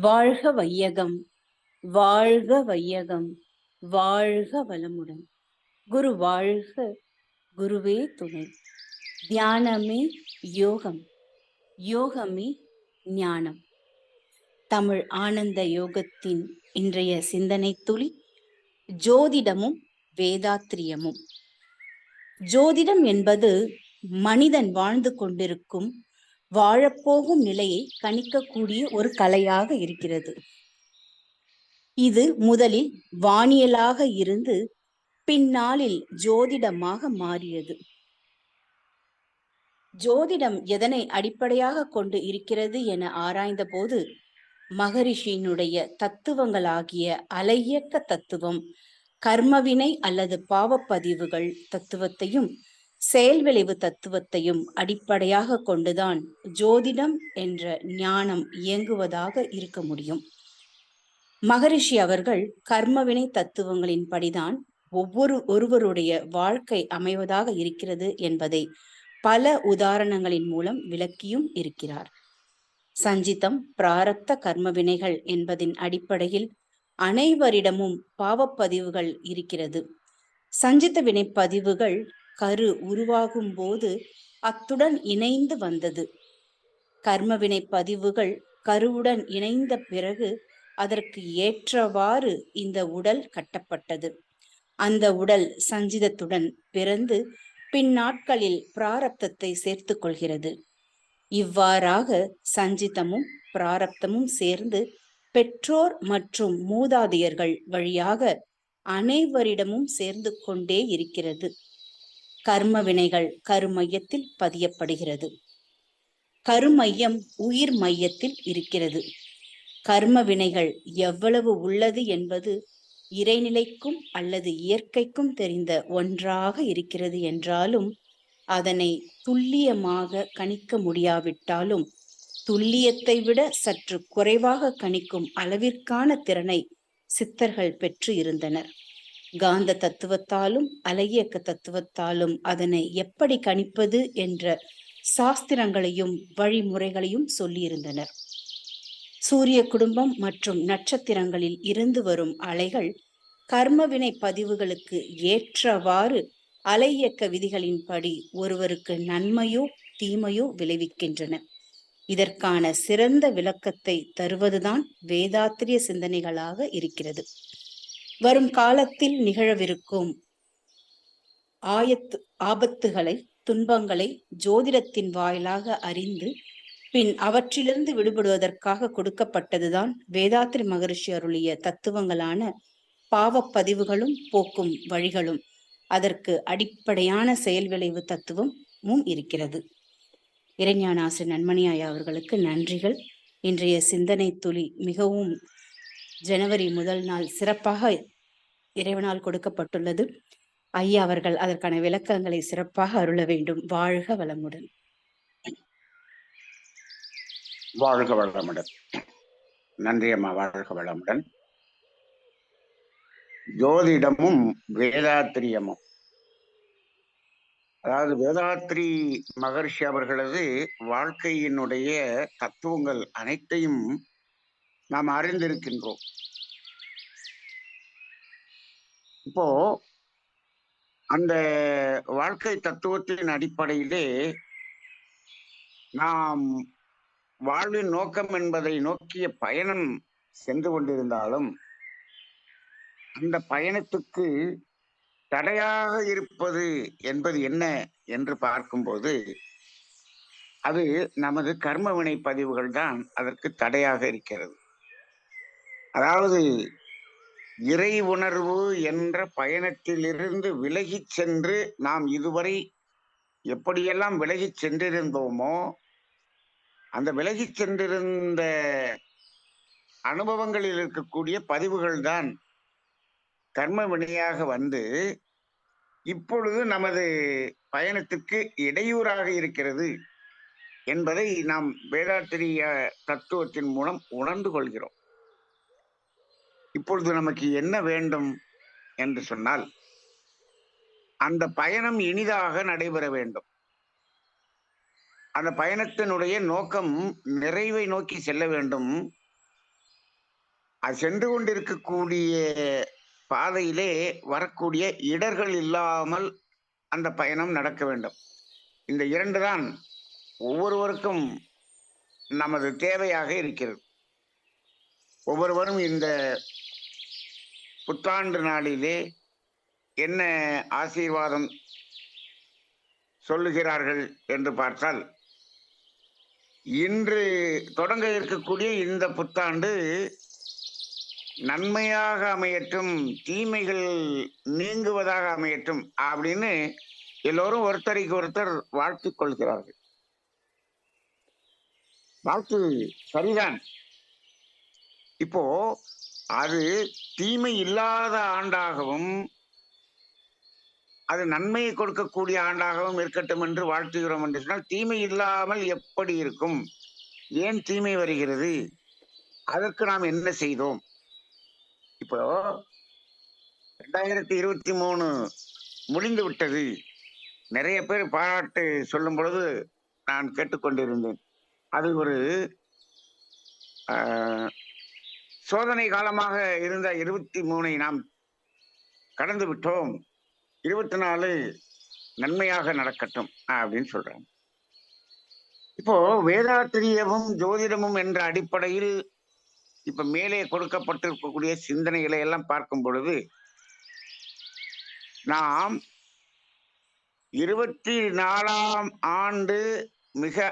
வாழ்க வையகம் வாழ்க வையகம் வாழ்க வளமுடன். குரு வாழ்க குருவே துணை. தியானமே யோகம் யோகமே ஞானம். தமிழ் ஆனந்த யோகத்தின் இன்றைய சிந்தனை துளி ஜோதிடமும் வேதாத்திரியமும். ஜோதிடம் என்பது மனிதன் வாழ்ந்து கொண்டிருக்கும் வாழப்போகும் நிலையை கணிக்கக்கூடிய ஒரு கலையாக இருக்கிறது. இது முதலில் வானியலாக இருந்து பின்னாளில் ஜோதிடமாக மாறியது. ஜோதிடம் எதனை அடிப்படையாக கொண்டு இருக்கிறது என ஆராய்ந்த போது மகரிஷியினுடைய தத்துவங்களாகிய அலையக்க தத்துவம் கர்மவினை அல்லது பாவப்பதிவுகள் தத்துவத்தையும் செயல்விளைவு தத்துவத்தையும் அடிப்படையாக கொண்டுதான் ஜோதிடம் என்ற ஞானம் இயங்குவதாக இருக்க முடியும். மகரிஷி அவர்கள் கர்மவினை தத்துவங்களின் படிதான் ஒவ்வொரு ஒருவருடைய வாழ்க்கை அமைவதாக இருக்கிறது என்பதை பல உதாரணங்களின் மூலம் விளக்கியும் இருக்கிறார். சஞ்சிதம் பிராரப்த கர்ம வினைகள் என்பதின் அடிப்படையில் அனைவரிடமும் பாவப்பதிவுகள் இருக்கிறது. சஞ்சித வினை பதிவுகள் கரு உருவாகும் போது அத்துடன் இணைந்து வந்தது. கர்மவினை பதிவுகள் கருவுடன் இணைந்த பிறகு அதற்கு ஏற்றவாறு இந்த உடல் கட்டப்பட்டது. அந்த உடல் சஞ்சிதத்துடன் பிறந்து பின்னாட்களில் பிராரப்தத்தை சேர்த்து கொள்கிறது. இவ்வாறாக சஞ்சிதமும் பிராரப்தமும் சேர்ந்து பெற்றோர் மற்றும் மூதாதையர்கள் வழியாக அனைவரிடமும் சேர்ந்து கொண்டே இருக்கிறது. கர்ம வினைகள் கருமையத்தில் பதியப்படுகிறது. கருமையம் உயிர் மையத்தில் இருக்கிறது. கர்ம வினைகள் எவ்வளவு உள்ளது என்பது இறைநிலைக்கும் அல்லது இயற்கைக்கும் தெரிந்த ஒன்றாக இருக்கிறது என்றாலும் அதனை துல்லியமாக கணிக்க முடியாவிட்டாலும் துல்லியத்தை விட சற்று குறைவாக கணிக்கும் அளவிற்கான திறனை சித்தர்கள் பெற்று இருந்தனர். காந்த தத்துவத்தாலும் அலையியக்க தத்துவத்தாலும் அதனை எப்படி கணிப்பது என்ற சாஸ்திரங்களையும் வழிமுறைகளையும் சொல்லியிருந்தனர். சூரிய குடும்பம் மற்றும் நட்சத்திரங்களில் இருந்து வரும் அலைகள் கர்மவினை பதிவுகளுக்கு ஏற்றவாறு அலையக்க விதிகளின்படி ஒருவருக்கு நன்மையோ தீமையோ விளைவிக்கின்றன. இதற்கான சிறந்த விளக்கத்தை தருவதுதான் வேதாத்திரிய சிந்தனைகளாக இருக்கிறது. வரும் காலத்தில் நிகழவிருக்கும் ஆயத்து ஆபத்துகளை துன்பங்களை ஜோதிடத்தின் வாயிலாக அறிந்து பின் அவற்றிலிருந்து விடுபடுவதற்காக கொடுக்கப்பட்டதுதான் வேதாத்ரி மகரிஷி அருளிய தத்துவங்களான பாவப்பதிவுகளும் போக்கும் வழிகளும். அதற்கு அடிப்படையான செயல் விளைவு தத்துவமும் இருக்கிறது. இறைஞானாசிரியர் நன்மணியாயா அவர்களுக்கு நன்றிகள். இன்றைய சிந்தனை துளி மிகவும் ஜனவரி முதல் நாள் சிறப்பாக இறைவனால் கொடுக்கப்பட்டுள்ளது. ஐயா அவர்கள் அதற்கான விளக்கங்களை சிறப்பாக அருள வேண்டும். வாழ்க வளமுடன். வாழ்க வளமுடன். நன்றி அம்மா வாழ்க வளமுடன். ஜோதிடமும் வேதாத்திரியமும். அதாவது வேதாத்ரி மகர்ஷி அவர்களது வாழ்க்கையினுடைய தத்துவங்கள் அனைத்தையும் நாம் அறிந்திருக்கின்றோம். இப்போ அந்த வாழ்க்கை தத்துவத்தின் அடிப்படையிலே நாம் வாழ்வின் நோக்கம் என்பதை நோக்கிய பயணம் சென்று கொண்டிருந்தாலும் அந்த பயணத்துக்கு தடையாக இருப்பது என்பது என்ன என்று பார்க்கும்போது அது நமது கர்மவினை பதிவுகள் தான் அதற்கு தடையாக இருக்கிறது. அதாவது இறை உணர்வு என்ற பயணத்திலிருந்து விலகிச் சென்று நாம் இதுவரை எப்படியெல்லாம் விலகிச் சென்றிருந்தோமோ அந்த விலகிச் சென்றிருந்த அனுபவங்களில் இருக்கக்கூடிய பதிவுகள் தான் கர்ம வினையாக வந்து இப்பொழுது நமது பயணத்திற்கு இடையூறாக இருக்கிறது என்பதை நாம் வேதாத்திரிய தத்துவத்தின் மூலம் உணர்ந்து கொள்கிறோம். இப்பொழுது நமக்கு என்ன வேண்டும் என்று சொன்னால் அந்த பயணம் இனிதாக நடைபெற வேண்டும். அந்த பயணத்தினுடைய நோக்கம் நிறைவை நோக்கி செல்ல வேண்டும். அது சென்று கொண்டிருக்கக்கூடிய பாதையிலே வரக்கூடிய இடர்கள் இல்லாமல் அந்த பயணம் நடக்க வேண்டும். இந்த இரண்டு தான் ஒவ்வொருவருக்கும் நமது தேவையாக இருக்கிறது. ஒவ்வொருவரும் இந்த புத்தாண்டு நாளிலே என்ன ஆசீர்வாதம் சொல்லுகிறார்கள் என்று பார்த்தால் இன்று தொடங்க இருக்கக்கூடிய இந்த புத்தாண்டு நன்மையாக அமையட்டும் தீமைகள் நீங்குவதாக அமையட்டும் அப்படின்னு எல்லோரும் ஒருத்தருக்கு ஒருத்தர் வாழ்த்து கொள்கிறார்கள். வாழ்த்து சரிதான். இப்போ அது தீமை இல்லாத ஆண்டாகவும் அது நன்மையை கொடுக்கக்கூடிய ஆண்டாகவும் இருக்கட்டும் என்று வாழ்த்துகிறோம் என்று சொன்னால் தீமை இல்லாமல் எப்படி இருக்கும்? ஏன் தீமை வருகிறது? அதற்கு நாம் என்ன செய்தோம்? இப்போ ரெண்டாயிரத்தி இருபத்தி மூணு முடிந்து விட்டது. நிறைய பேர் பாராட்டு சொல்லும் பொழுது நான் கேட்டுக்கொண்டிருந்தேன். அது ஒரு சோதனை காலமாக இருந்த இருபத்தி மூணை நாம் கடந்து விட்டோம். இருபத்தி நாலு நன்மையாக நடக்கட்டும் அப்படின்னு சொல்றாங்க. இப்போ வேதாத்திரியமும் ஜோதிடமும் என்ற அடிப்படையில் இப்ப மேலே கொடுக்கப்பட்டிருக்கக்கூடிய சிந்தனைகளை எல்லாம் பார்க்கும் பொழுது நாம் இருபத்தி நாலாம் ஆண்டு மிக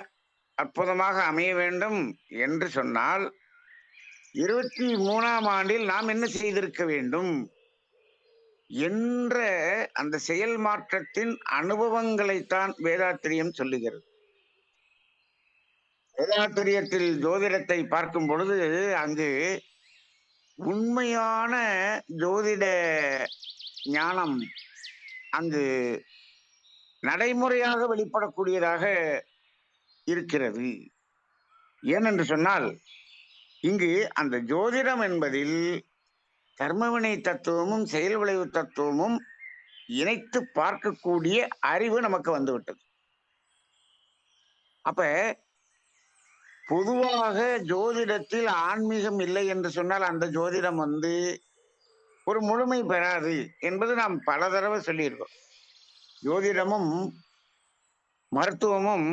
அற்புதமாக அமைய வேண்டும் என்று சொன்னால் இருபத்தி மூணாம் ஆண்டில் நாம் என்ன செய்திருக்க வேண்டும்? என்ற அந்த செயல் மாற்றத்தின் அனுபவங்களைத்தான் வேதாத்திரியம் சொல்லுகிறது. வேதாத்திரியத்தில் ஜோதிடத்தை பார்க்கும் பொழுது அங்கு உண்மையான ஜோதிட ஞானம் அங்கு நடைமுறையாக வெளிப்படக்கூடியதாக இருக்கிறது. ஏனென்று சொன்னால் இங்கு அந்த ஜோதிடம் என்பதில் கர்மவினை தத்துவமும் செயல் விளைவு தத்துவமும் இணைத்து பார்க்கக்கூடிய அறிவு நமக்கு வந்துவிட்டது. அப்ப பொதுவாக ஜோதிடத்தில் ஆன்மீகம் இல்லை என்று சொன்னால் அந்த ஜோதிடம் வந்து ஒரு முழுமை பெறாது என்பது நாம் பல தடவை சொல்லியிருக்கோம். ஜோதிடமும் மருத்துவமும்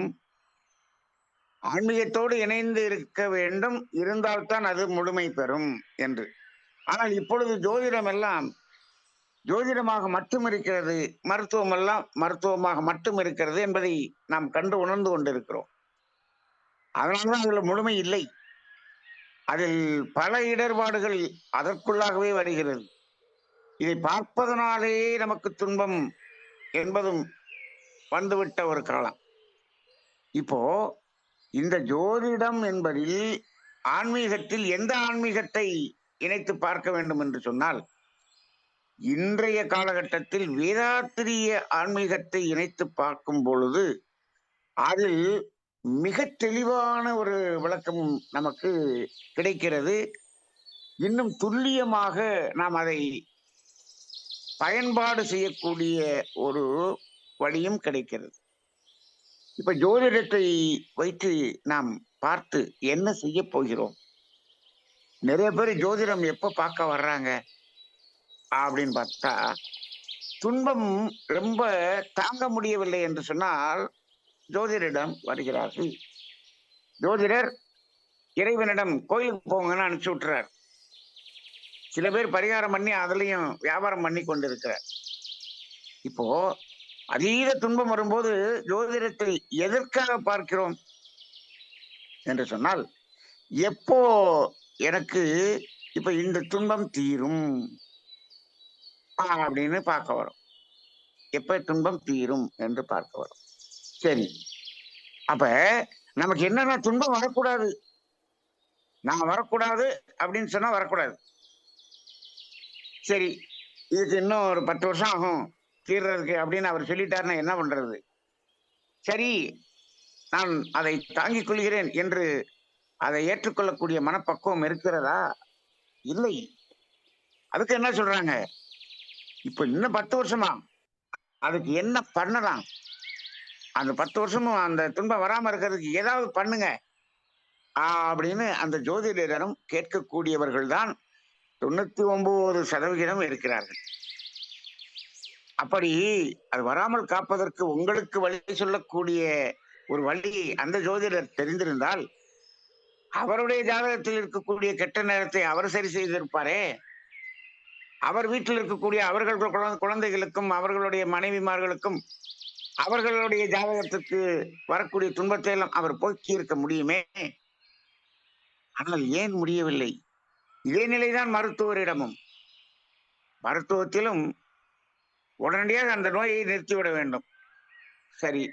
ஆன்மீகத்தோடு இணைந்து இருக்க வேண்டும். இருந்தால்தான் அது முழுமை பெறும் என்று. ஆனால் இப்பொழுது ஜோதிடம் எல்லாம் ஜோதிடமாக மட்டும் இருக்கிறது மருத்துவம் எல்லாம் மருத்துவமாக மட்டும் இருக்கிறது என்பதை நாம் கண்டு உணர்ந்து கொண்டிருக்கிறோம். அதனால்தான் அதில் முழுமை இல்லை. அதில் பல இடர்பாடுகள் அதற்குள்ளாகவே வருகிறது. இதை பார்ப்பதனாலே நமக்கு துன்பம் என்பதும் வந்துவிட்ட ஒரு காலம். இப்போ இந்த ஜோதிடம் என்பதில் ஆன்மீகத்தில் எந்த ஆன்மீகத்தை இணைத்து பார்க்க வேண்டும் என்று சொன்னால் இன்றைய காலகட்டத்தில் வேதாத்திரிய ஆன்மீகத்தை இணைத்து பார்க்கும் பொழுது அதில் மிக தெளிவான ஒரு விளக்கம் நமக்கு கிடைக்கிறது. இன்னும் துல்லியமாக நாம் அதை பயன்பாடு செய்யக்கூடிய ஒரு வழியும் கிடைக்கிறது. இப்ப ஜோதிடத்தை வைத்து நாம் பார்த்து என்ன செய்ய போகிறோம்? நிறைய பேர் ஜோதிடம் எப்ப பார்க்க வர்றாங்க? அப்படின்னு பார்த்தா துன்பம் ரொம்ப தாங்க முடியவில்லை என்று சொன்னால் ஜோதிடரிடம் வருகிறார்கள். ஜோதிடர் இறைவனிடம் கோயிலுக்கு போங்கன்னு அனுப்பிச்சு விட்டுறார். சில பேர் பரிகாரம் பண்ணி அதுலயும் வியாபாரம் பண்ணி கொண்டிருக்கிறார். இப்போ அதீத துன்பம் வரும்போது ஜோதிடத்தை எதற்காக பார்க்கிறோம்? என்று சொன்னால் எப்போ எனக்கு இப்ப இந்த துன்பம் தீரும்? அப்படின்னு பார்க்க வரும். எப்ப துன்பம் தீரும் என்று பார்க்க வரும். சரி. அப்ப நமக்கு என்னன்னா துன்பம் வரக்கூடாது. நான் வரக்கூடாது அப்படின்னு சொன்னா வரக்கூடாது. சரி. இதுக்கு இன்னும் ஒரு பத்து வருஷம் ஆகும். தீர்றதுக்கு அப்படின்னு அவர் சொல்லிட்டாருன்னா என்ன பண்றது? சரி நான் அதை தாங்கிக் கொள்கிறேன் என்று அதை ஏற்றுக்கொள்ளக்கூடிய மனப்பக்குவம் இருக்கிறதா? இல்லை. அதுக்கு என்ன சொல்றாங்க? இப்ப இன்னும் பத்து வருஷமா? அதுக்கு என்ன பண்ணலாம்? அந்த பத்து வருஷமும் அந்த துன்பம் வராம இருக்கிறதுக்கு ஏதாவது பண்ணுங்க. அப்படின்னு அந்த ஜோதிடரிடம் கேட்கக்கூடியவர்கள் தான் தொண்ணூத்தி ஒன்பது சதவிகிதம் இருக்கிறார்கள். அப்படி அது வராமல் காப்பதற்கு உங்களுக்கு வழி சொல்லக்கூடிய ஒரு வழி அந்த ஜோதிடர் தெரிந்திருந்தால் அவருடைய ஜாதகத்தில் இருக்கக்கூடிய கெட்ட நேரத்தை அவர் சரி செய்திருப்பாரே. அவர் வீட்டில் இருக்கக்கூடிய அவர்கள் குழந்தைகளுக்கும் அவர்களுடைய மனைவிமார்களுக்கும் அவர்களுடைய ஜாதகத்துக்கு வரக்கூடிய துன்பத்தை எல்லாம் அவர் போக்கி இருக்க முடியுமே? ஆனால் ஏன் முடியவில்லை? இதே நிலைதான் மருத்துவரிடமும். மருத்துவத்திலும் உடனடியாக அந்த நோயை நிறுத்திவிட வேண்டும். சரி.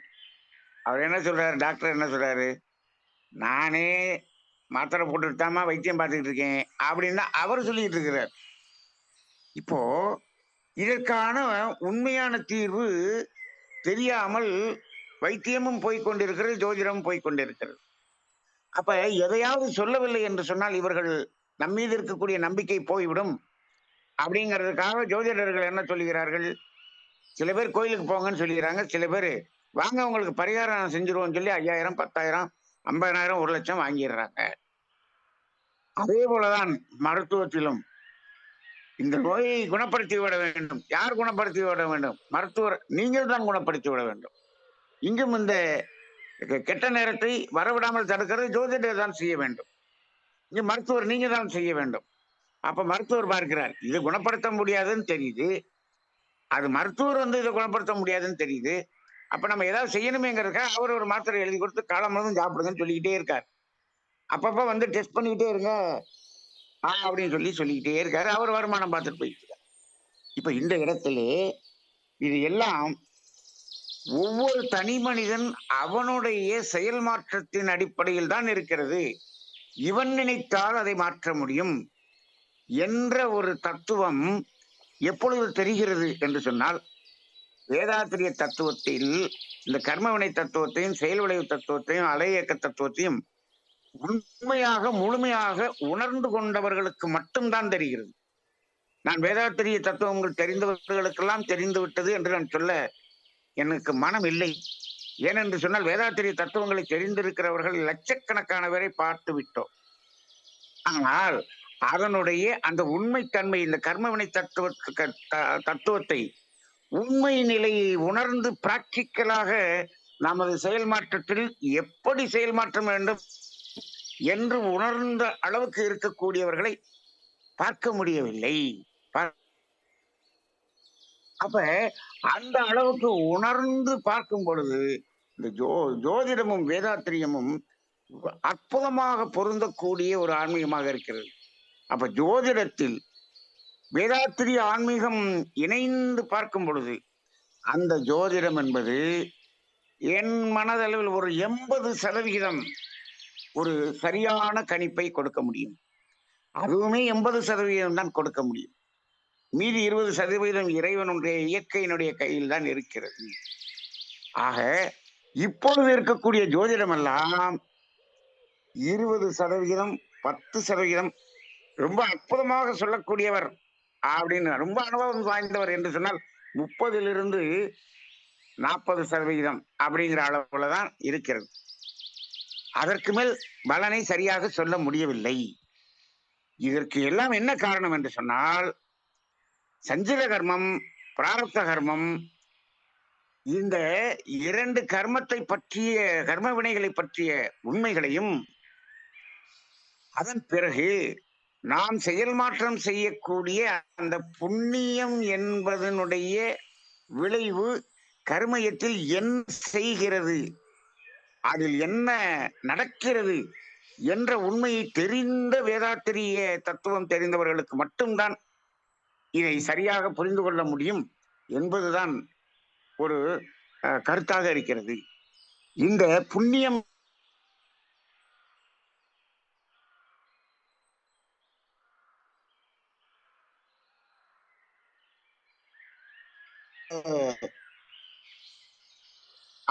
அவர் என்ன சொல்றாரு? டாக்டர் என்ன சொல்றாரு? நானே மாத்திரை போட்டுட்டு வைத்தியம் பார்த்துக்கிட்டு இருக்கேன் அப்படின்னு அவர் சொல்லிட்டு இருக்கிறார். இப்போ இதற்கான உண்மையான தீர்வு தெரியாமல் வைத்தியமும் போய்கொண்டிருக்கிறது ஜோதிடமும் போய்கொண்டிருக்கிறது அப்ப எதையாவது சொல்லவில்லை என்று சொன்னால் இவர்கள் நம்மீது இருக்கக்கூடிய நம்பிக்கை போய்விடும். அப்படிங்கிறதுக்காக ஜோதிடர்கள் என்ன சொல்கிறார்கள்? சில பேர் கோயிலுக்கு போங்கன்னு சொல்லிக்கிறாங்க. சில பேர் வாங்க உங்களுக்கு பரிகாரம் செஞ்சிருவோம்னு சொல்லி ஐயாயிரம் பத்தாயிரம் ஐம்பதாயிரம் ஒரு லட்சம் வாங்கிடுறாங்க. அதே போலதான் மருத்துவத்திலும். இந்த நோயை குணப்படுத்தி விட வேண்டும். யார் குணப்படுத்தி விட வேண்டும்? மருத்துவர் நீங்கள் தான் குணப்படுத்தி விட வேண்டும். இங்கும் இந்த கெட்ட நேரத்தை வரவிடாமல் தடுக்கிறது ஜோதிடர் தான் செய்ய வேண்டும். இங்க மருத்துவர் நீங்க தான் செய்ய வேண்டும். அப்ப மருத்துவர் பார்க்கிறார் இது குணப்படுத்த முடியாதுன்னு தெரியுது. அது மருத்துவர் வந்து இதை குணப்படுத்த முடியாதுன்னு தெரியுது. அப்ப நம்ம ஏதாவது செய்யணுமேங்கிறதுக்காக அவர் ஒரு மாத்திரை எழுதி கொடுத்து காலம் முழுவதும் சாப்பிடுங்கன்னு சொல்லிக்கிட்டே இருக்கார். அப்பப்ப வந்து டெஸ்ட் பண்ணிக்கிட்டே இருங்க ஆ அப்படின்னு சொல்லி சொல்லிக்கிட்டே இருக்காரு. அவர் வருமானம் பார்த்துட்டு போயிட்டு இருக்காரு. இப்ப இந்த இடத்துல இது எல்லாம் ஒவ்வொரு தனி மனிதன் அவனுடைய செயல் மாற்றத்தின் அடிப்படையில் தான் இருக்கிறது. இவன் நினைத்தால் அதை மாற்ற முடியும் என்ற ஒரு தத்துவம் எப்பொழுது தெரிகிறது என்று சொன்னால் வேதாத்திரிய தத்துவத்தில் இந்த கர்மவினை தத்துவத்தையும் செயல் விளைவு தத்துவத்தையும் அலையக்க தத்துவத்தையும் உண்மையாக முழுமையாக உணர்ந்து கொண்டவர்களுக்கு மட்டும்தான் தெரிகிறது. நான் வேதாத்திரிய தத்துவங்கள் தெரிந்தவர்களுக்கெல்லாம் தெரிந்து விட்டது என்று நான் சொல்ல எனக்கு மனம் இல்லை. ஏனென்று சொன்னால் வேதாத்திரிய தத்துவங்களை தெரிந்திருக்கிறவர்கள் லட்சக்கணக்கான பேரை பார்த்து விட்டோம். ஆனால் அதனுடைய அந்த உண்மைத்தன்மை இந்த கர்மவினை தத்துவ த- தத்துவத்தை உண்மை நிலையை உணர்ந்து பிராக்டிக்கலாக நமது செயல் மாற்றத்தில் எப்படி செயல் மாற்றம் வேண்டும் என்று உணர்ந்த அளவுக்கு இருக்கக்கூடியவர்களை பார்க்க முடியவில்லை. பா- அப்ப அந்த அளவுக்கு உணர்ந்து பார்க்கும் பொழுது இந்த ஜோ ஜோதிடமும் வேதாத்திரியமும் அற்புதமாக பொருந்தக்கூடிய ஒரு ஆன்மீகமாக இருக்கிறது. அப்ப ஜோதிடத்தில் வேதாத்திரி ஆன்மீகம் இணைந்து பார்க்கும் பொழுது அந்த ஜோதிடம் என்பது என் மனதளவில் ஒரு எண்பது சதவிகிதம் ஒரு சரியான கணிப்பை கொடுக்க முடியும். அதுவுமே எண்பது சதவிகிதம் தான் கொடுக்க முடியும். மீதி இருபது சதவீதம் இறைவனுடைய இயற்கையினுடைய கையில் தான் இருக்கிறது. ஆக இப்பொழுது இருக்கக்கூடிய ஜோதிடம் எல்லாம் இருபது சதவிகிதம் பத்து சதவிகிதம் ரொம்ப அற்புதமாக சொல்லக்கூடியவர் அப்படின்னு ரொம்ப அனுபவம் வாய்ந்தவர் என்று சொன்னால் முப்பதிலிருந்து நாற்பது சதவிகிதம் அப்படிங்கிற அளவுல தான் இருக்கிறது. அதற்கு மேல் பலனை சரியாக சொல்ல முடியவில்லை. இதற்கு எல்லாம் என்ன காரணம் என்று சொன்னால் சஞ்சித கர்மம் பிராரப்த கர்மம் இந்த இரண்டு கர்மத்தை பற்றிய கர்ம வினைகளை பற்றிய உண்மைகளையும் அதன் பிறகு நாம் செயல் மாற்றம் செய்யக்கூடிய அந்த புண்ணியம் என்பதனுடைய விளைவு கருமயத்தில் என்ன செய்கிறது? அதில் என்ன நடக்கிறது என்ற உண்மையை தெரிந்த வேதாத்திரிய தத்துவம் தெரிந்தவர்களுக்கு மட்டும்தான் இதை சரியாக புரிந்து கொள்ள முடியும் என்பதுதான் ஒரு கருத்தாக இருக்கிறது. இந்த புண்ணியம்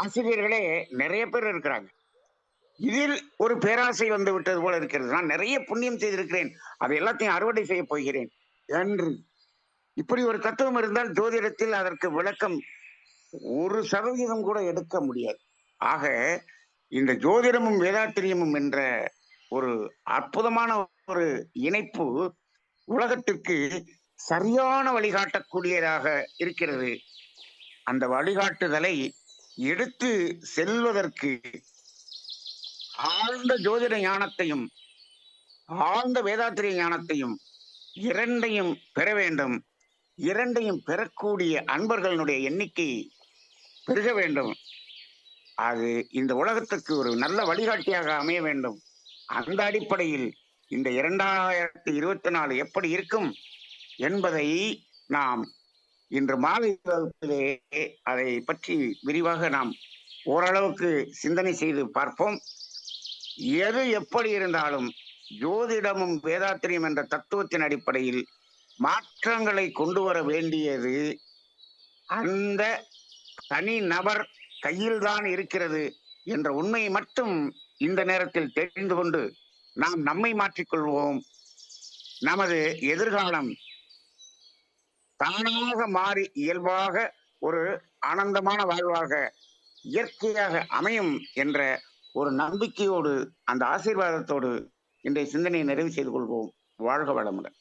ஆசிரியர்களே நிறைய பேர் இருக்கிறாங்க. இதில் ஒரு பேராசை வந்து விட்டது போல இருக்கிறது. நான் நிறைய புண்ணியம் செய்திருக்கிறேன். அதை எல்லாத்தையும் அறுவடை செய்ய போகிறேன். என்று. இப்படி ஒரு தத்துவம் இருந்தால் ஜோதிடத்தில் அதற்கு விளக்கம் ஒரு சதவீதம் கூட எடுக்க முடியாது. ஆக இந்த ஜோதிடமும் வேதாத்திரியமும் என்ற ஒரு அற்புதமான ஒரு இணைப்பு உலகத்திற்கு சரியான வழிகாட்டக்கூடியதாக இருக்கிறது. அந்த வழிகாட்டுதலை எடுத்து செல்வதற்கு ஆழ்ந்த ஜோதிட ஞானத்தையும் ஆழ்ந்த வேதாத்திரிய ஞானத்தையும் இரண்டையும் பெற வேண்டும். இரண்டையும் பெறக்கூடிய அன்பர்களுடைய எண்ணிக்கை பெருக வேண்டும். அது இந்த உலகத்துக்கு ஒரு நல்ல வழிகாட்டியாக அமைய வேண்டும். அந்த அடிப்படையில் இந்த இரண்டாயிரத்தி இருபத்தி நாலு எப்படி இருக்கும் என்பதை நாம் இன்று மாலை வகுப்பிலே அதை பற்றி விரிவாக நாம் ஓரளவுக்கு சிந்தனை செய்து பார்ப்போம். எது எப்படி இருந்தாலும் ஜோதிடமும் வேதாத்திரியும் என்ற தத்துவத்தின் அடிப்படையில் மாற்றங்களை கொண்டு வர வேண்டியது அந்த தனி நபர் கையில்தான் இருக்கிறது என்ற உண்மையை மட்டும் இந்த நேரத்தில் தெரிந்து கொண்டு நாம் நம்மை மாற்றிக்கொள்வோம் நமது எதிர்காலம் தானாக மாறி இயல்பாக ஒரு ஆனந்தமான வாழ்வாக இயற்கையாக அமையும் என்ற ஒரு நம்பிக்கையோடு அந்த ஆசீர்வாதத்தோடு இன்றைய சிந்தனையை நிறைவு செய்து கொள்வோம். வாழ்க வளமுடன்.